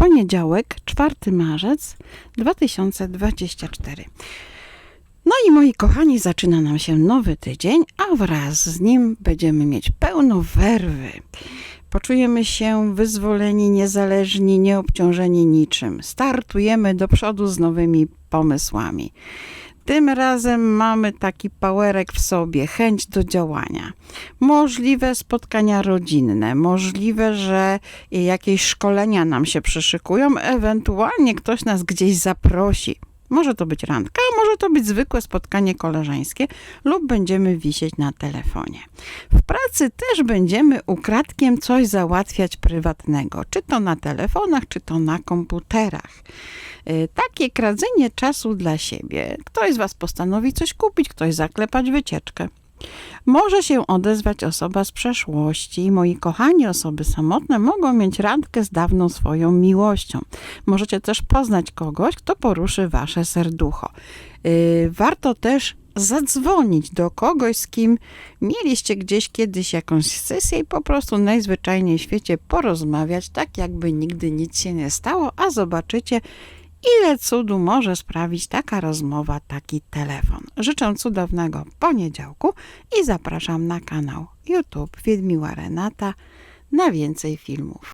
poniedziałek, 4 marzec 2024. No i moi kochani, zaczyna nam się nowy tydzień, a wraz z nim będziemy mieć pełno werwy. Poczujemy się wyzwoleni, niezależni, nieobciążeni niczym. Startujemy do przodu z nowymi pomysłami. Tym razem mamy taki powerek w sobie, chęć do działania. Możliwe spotkania rodzinne, możliwe, że jakieś szkolenia nam się przyszykują, ewentualnie ktoś nas gdzieś zaprosi. Może to być randka, może to być zwykłe spotkanie koleżeńskie, lub będziemy wisieć na telefonie. W pracy też będziemy ukradkiem coś załatwiać prywatnego, czy to na telefonach, czy to na komputerach. Y, Takie kradzenie czasu dla siebie. Ktoś z Was postanowi coś kupić, ktoś zaklepać wycieczkę. Może się odezwać osoba z przeszłości. Moi kochani, osoby samotne mogą mieć randkę z dawną swoją miłością. Możecie też poznać kogoś, kto poruszy Wasze serducho. Yy, warto też zadzwonić do kogoś, z kim mieliście gdzieś kiedyś jakąś sesję i po prostu najzwyczajniej w świecie porozmawiać, tak jakby nigdy nic się nie stało, a zobaczycie, ile cudu może sprawić taka rozmowa, taki telefon. Życzę cudownego poniedziałku i zapraszam na kanał YouTube Wiedmiła Renata na więcej filmów.